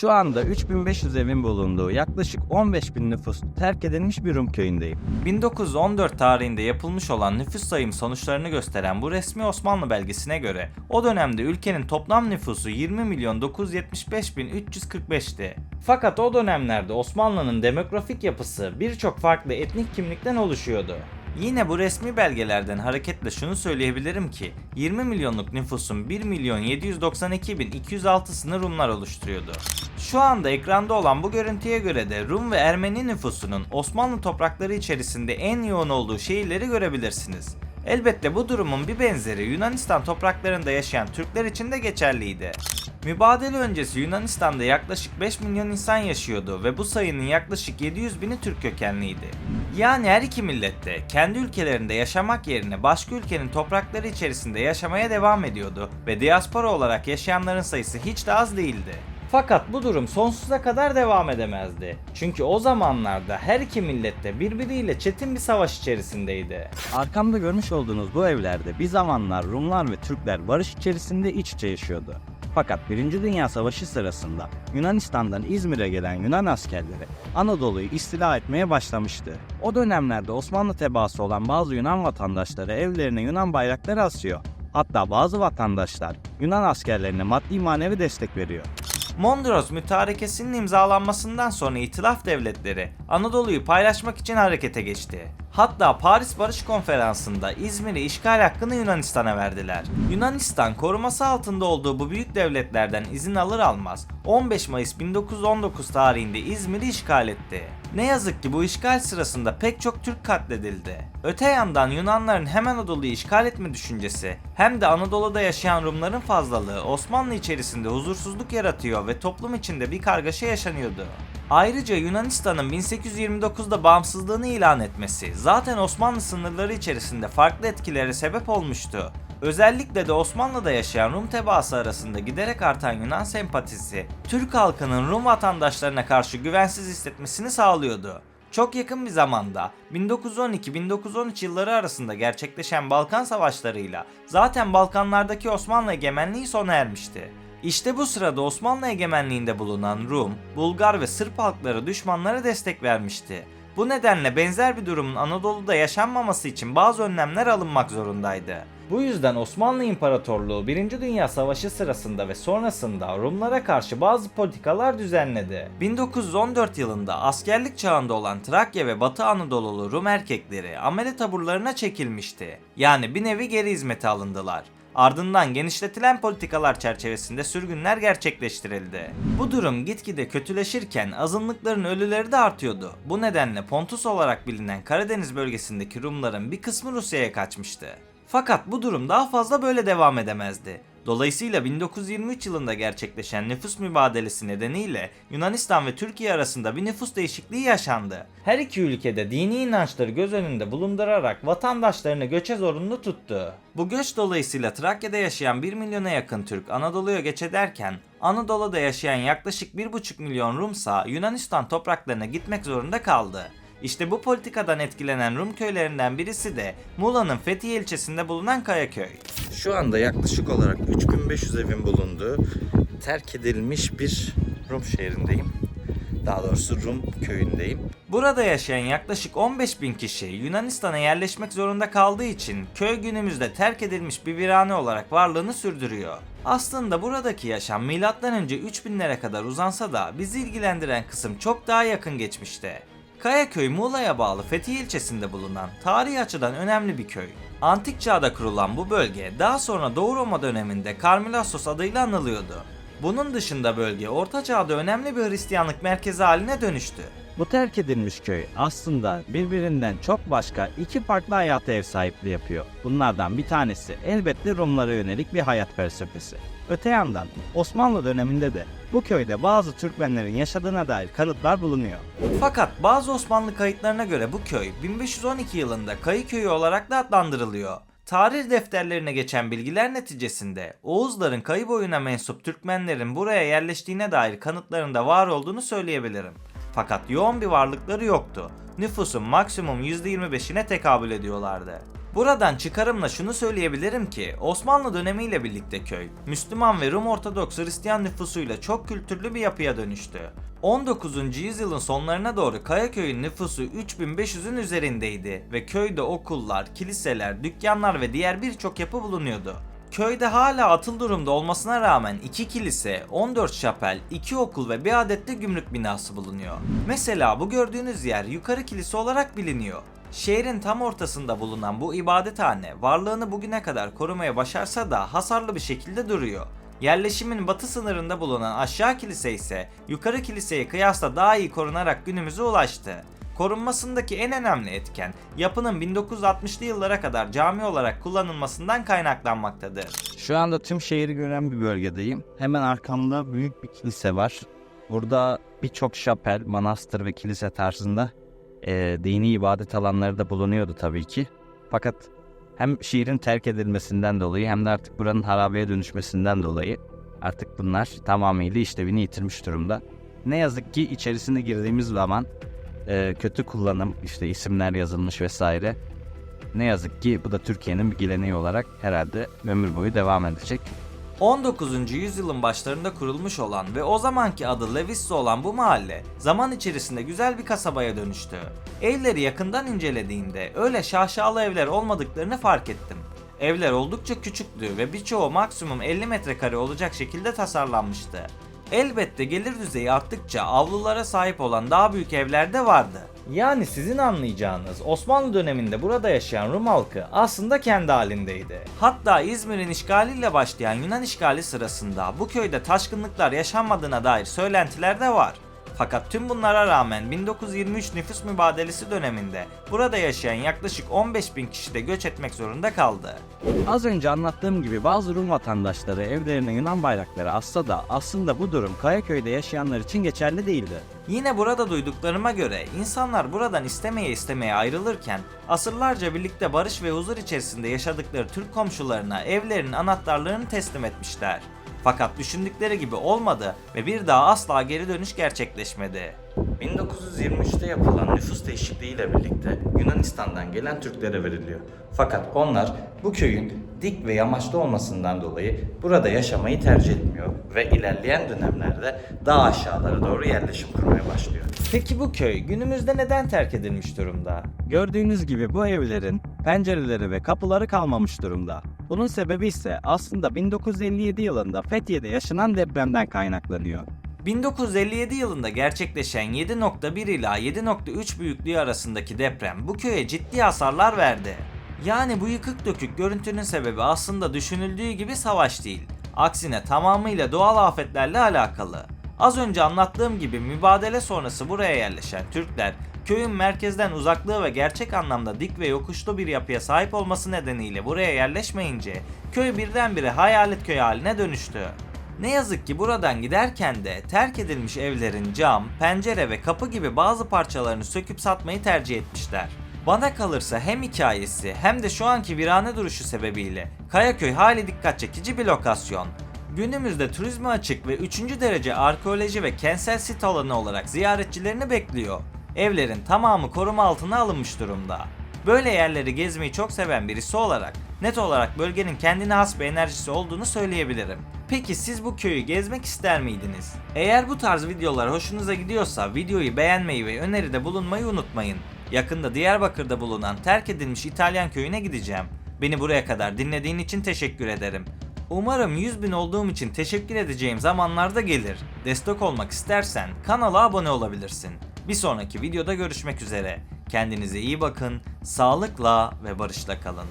Şu anda 3500 evin bulunduğu yaklaşık 15.000 nüfus terk edilmiş bir Rum köyündeyim. 1914 tarihinde yapılmış olan nüfus sayım sonuçlarını gösteren bu resmi Osmanlı belgesine göre o dönemde ülkenin toplam nüfusu 20 milyon 975 bin 345'ti. Fakat o dönemlerde Osmanlı'nın demografik yapısı birçok farklı etnik kimlikten oluşuyordu. Yine bu resmi belgelerden hareketle şunu söyleyebilirim ki 20 milyonluk nüfusun 1 milyon 792 bin 206'sını Rumlar oluşturuyordu. Şu anda ekranda olan bu görüntüye göre de Rum ve Ermeni nüfusunun Osmanlı toprakları içerisinde en yoğun olduğu şehirleri görebilirsiniz. Elbette bu durumun bir benzeri Yunanistan topraklarında yaşayan Türkler için de geçerliydi. Mübadele öncesi Yunanistan'da yaklaşık 5 milyon insan yaşıyordu ve bu sayının yaklaşık 700 bini Türk kökenliydi. Yani her iki millet de kendi ülkelerinde yaşamak yerine başka ülkenin toprakları içerisinde yaşamaya devam ediyordu ve diaspora olarak yaşayanların sayısı hiç de az değildi. Fakat bu durum sonsuza kadar devam edemezdi. Çünkü o zamanlarda her iki millet de birbiriyle çetin bir savaş içerisindeydi. Arkamda görmüş olduğunuz bu evlerde bir zamanlar Rumlar ve Türkler barış içerisinde iç içe yaşıyordu. Fakat 1. Dünya Savaşı sırasında Yunanistan'dan İzmir'e gelen Yunan askerleri Anadolu'yu istila etmeye başlamıştı. O dönemlerde Osmanlı tebaası olan bazı Yunan vatandaşları evlerine Yunan bayrakları asıyor. Hatta bazı vatandaşlar Yunan askerlerine maddi manevi destek veriyor. Mondros Mütarekesi'nin imzalanmasından sonra İtilaf devletleri Anadolu'yu paylaşmak için harekete geçti. Hatta Paris Barış Konferansı'nda İzmir'i işgal hakkını Yunanistan'a verdiler. Yunanistan koruması altında olduğu bu büyük devletlerden izin alır almaz 15 Mayıs 1919 tarihinde İzmir'i işgal etti. Ne yazık ki bu işgal sırasında pek çok Türk katledildi. Öte yandan Yunanların hem Anadolu'yu işgal etme düşüncesi hem de Anadolu'da yaşayan Rumların fazlalığı Osmanlı içerisinde huzursuzluk yaratıyor ve toplum içinde bir kargaşa yaşanıyordu. Ayrıca Yunanistan'ın 1829'da bağımsızlığını ilan etmesi zaten Osmanlı sınırları içerisinde farklı etkilere sebep olmuştu. Özellikle de Osmanlı'da yaşayan Rum tebaası arasında giderek artan Yunan sempatisi, Türk halkının Rum vatandaşlarına karşı güvensiz hissetmesini sağlıyordu. Çok yakın bir zamanda 1912-1913 yılları arasında gerçekleşen Balkan savaşlarıyla zaten Balkanlardaki Osmanlı egemenliği sona ermişti. İşte bu sırada Osmanlı egemenliğinde bulunan Rum, Bulgar ve Sırp halkları düşmanlara destek vermişti. Bu nedenle benzer bir durumun Anadolu'da yaşanmaması için bazı önlemler alınmak zorundaydı. Bu yüzden Osmanlı İmparatorluğu 1. Dünya Savaşı sırasında ve sonrasında Rumlara karşı bazı politikalar düzenledi. 1914 yılında askerlik çağında olan Trakya ve Batı Anadolu'lu Rum erkekleri amele taburlarına çekilmişti. Yani bir nevi geri hizmete alındılar. Ardından genişletilen politikalar çerçevesinde sürgünler gerçekleştirildi. Bu durum gitgide kötüleşirken azınlıkların ölüleri de artıyordu. Bu nedenle Pontus olarak bilinen Karadeniz bölgesindeki Rumların bir kısmı Rusya'ya kaçmıştı. Fakat bu durum daha fazla böyle devam edemezdi. Dolayısıyla 1923 yılında gerçekleşen nüfus mübadelesi nedeniyle Yunanistan ve Türkiye arasında bir nüfus değişikliği yaşandı. Her iki ülkede dini inançları göz önünde bulundurarak vatandaşlarını göçe zorunlu tuttu. Bu göç dolayısıyla Trakya'da yaşayan 1 milyona yakın Türk Anadolu'ya göç ederken Anadolu'da yaşayan yaklaşık 1,5 milyon Rumsa Yunanistan topraklarına gitmek zorunda kaldı. İşte bu politikadan etkilenen Rum köylerinden birisi de Muğla'nın Fethiye ilçesinde bulunan Kayaköy. Şu anda yaklaşık olarak 3500 evin bulunduğu terk edilmiş bir Rum şehrindeyim. Daha doğrusu Rum köyündeyim. Burada yaşayan yaklaşık 15 bin kişi Yunanistan'a yerleşmek zorunda kaldığı için köy günümüzde terk edilmiş bir virane olarak varlığını sürdürüyor. Aslında buradaki yaşam MÖ 3000'lere kadar uzansa da bizi ilgilendiren kısım çok daha yakın geçmişte. Kayaköy Muğla'ya bağlı Fethiye ilçesinde bulunan tarihi açıdan önemli bir köy. Antik çağda kurulan bu bölge daha sonra Doğu Roma döneminde Karmilassos adıyla anılıyordu. Bunun dışında bölge Orta Çağ'da önemli bir Hristiyanlık merkezi haline dönüştü. Bu terk edilmiş köy aslında birbirinden çok başka iki farklı hayata ev sahipliği yapıyor. Bunlardan bir tanesi elbette Rumlara yönelik bir hayat felsefesi. Öte yandan Osmanlı döneminde de bu köyde bazı Türkmenlerin yaşadığına dair kanıtlar bulunuyor. Fakat bazı Osmanlı kayıtlarına göre bu köy 1512 yılında Kayı Köyü olarak da adlandırılıyor. Tarih defterlerine geçen bilgiler neticesinde Oğuzların kayı boyuna mensup Türkmenlerin buraya yerleştiğine dair kanıtlarında var olduğunu söyleyebilirim. Fakat yoğun bir varlıkları yoktu. Nüfusun maksimum %25'ine tekabül ediyorlardı. Buradan çıkarımla şunu söyleyebilirim ki Osmanlı dönemiyle birlikte köy Müslüman ve Rum Ortodoks Hristiyan nüfusuyla çok kültürlü bir yapıya dönüştü. 19. yüzyılın sonlarına doğru Kayaköy'ün nüfusu 3500'ün üzerindeydi ve köyde okullar, kiliseler, dükkanlar ve diğer birçok yapı bulunuyordu. Köyde hala atıl durumda olmasına rağmen 2 kilise, 14 şapel, 2 okul ve bir adet de gümrük binası bulunuyor. Mesela bu gördüğünüz yer yukarı kilise olarak biliniyor. Şehrin tam ortasında bulunan bu ibadethane varlığını bugüne kadar korumaya başarsa da hasarlı bir şekilde duruyor. Yerleşimin batı sınırında bulunan aşağı kilise ise yukarı kiliseye kıyasla daha iyi korunarak günümüze ulaştı. Korunmasındaki en önemli etken yapının 1960'lı yıllara kadar cami olarak kullanılmasından kaynaklanmaktadır. Şu anda tüm şehri gören bir bölgedeyim. Hemen arkamda büyük bir kilise var. Burada birçok şapel, manastır ve kilise tarzında eee, dini ibadet alanları da bulunuyordu tabii ki. Fakat hem şehrin terk edilmesinden dolayı hem de artık buranın harabeye dönüşmesinden dolayı artık bunlar tamamıyla işlevini yitirmiş durumda. Ne yazık ki içerisine girdiğimiz zaman eee, kötü kullanım, işte isimler yazılmış vesaire. Ne yazık ki bu da Türkiye'nin bir geleneği olarak herhalde ömür boyu devam edecek. 19. yüzyılın başlarında kurulmuş olan ve o zamanki adı Levis'te olan bu mahalle zaman içerisinde güzel bir kasabaya dönüştü. Evleri yakından incelediğimde öyle şaşalı evler olmadıklarını fark ettim. Evler oldukça küçüktü ve birçoğu maksimum 50 metrekare olacak şekilde tasarlanmıştı. Elbette gelir düzeyi arttıkça avlulara sahip olan daha büyük evler de vardı. Yani sizin anlayacağınız Osmanlı döneminde burada yaşayan Rum halkı aslında kendi halindeydi. Hatta İzmir'in işgaliyle başlayan Yunan işgali sırasında bu köyde taşkınlıklar yaşanmadığına dair söylentiler de var. Fakat tüm bunlara rağmen 1923 nüfus mübadelesi döneminde burada yaşayan yaklaşık 15 bin kişi de göç etmek zorunda kaldı. Az önce anlattığım gibi bazı Rum vatandaşları evlerine Yunan bayrakları assa da aslında bu durum Kayaköy'de yaşayanlar için geçerli değildi. Yine burada duyduklarıma göre insanlar buradan istemeye istemeye ayrılırken asırlarca birlikte barış ve huzur içerisinde yaşadıkları Türk komşularına evlerinin anahtarlarını teslim etmişler. Fakat düşündükleri gibi olmadı ve bir daha asla geri dönüş gerçekleşmedi. 1923'te yapılan nüfus değişikliğiyle birlikte Yunanistan'dan gelen Türklere veriliyor. Fakat onlar bu köyün dik ve yamaçlı olmasından dolayı burada yaşamayı tercih etmiyor ve ilerleyen dönemlerde daha aşağılara doğru yerleşim kurmaya başlıyor. Peki bu köy günümüzde neden terk edilmiş durumda? Gördüğünüz gibi bu evlerin pencereleri ve kapıları kalmamış durumda. Bunun sebebi ise aslında 1957 yılında Fethiye'de yaşanan depremden kaynaklanıyor. 1957 yılında gerçekleşen 7.1 ila 7.3 büyüklüğü arasındaki deprem bu köye ciddi hasarlar verdi. Yani bu yıkık dökük görüntünün sebebi aslında düşünüldüğü gibi savaş değil. Aksine tamamıyla doğal afetlerle alakalı. Az önce anlattığım gibi mübadele sonrası buraya yerleşen Türkler köyün merkezden uzaklığı ve gerçek anlamda dik ve yokuşlu bir yapıya sahip olması nedeniyle buraya yerleşmeyince köy birdenbire hayalet köy haline dönüştü. Ne yazık ki buradan giderken de terk edilmiş evlerin cam, pencere ve kapı gibi bazı parçalarını söküp satmayı tercih etmişler. Bana kalırsa hem hikayesi hem de şu anki virane duruşu sebebiyle Kayaköy hali dikkat çekici bir lokasyon. Günümüzde turizme açık ve 3. derece arkeoloji ve kentsel sit alanı olarak ziyaretçilerini bekliyor. Evlerin tamamı koruma altına alınmış durumda. Böyle yerleri gezmeyi çok seven birisi olarak net olarak bölgenin kendine has bir enerjisi olduğunu söyleyebilirim. Peki siz bu köyü gezmek ister miydiniz? Eğer bu tarz videolar hoşunuza gidiyorsa videoyu beğenmeyi ve öneride bulunmayı unutmayın. Yakında Diyarbakır'da bulunan terk edilmiş İtalyan köyüne gideceğim. Beni buraya kadar dinlediğin için teşekkür ederim. Umarım 100 bin olduğum için teşekkür edeceğim zamanlarda gelir. Destek olmak istersen kanala abone olabilirsin. Bir sonraki videoda görüşmek üzere. Kendinize iyi bakın, sağlıkla ve barışla kalın.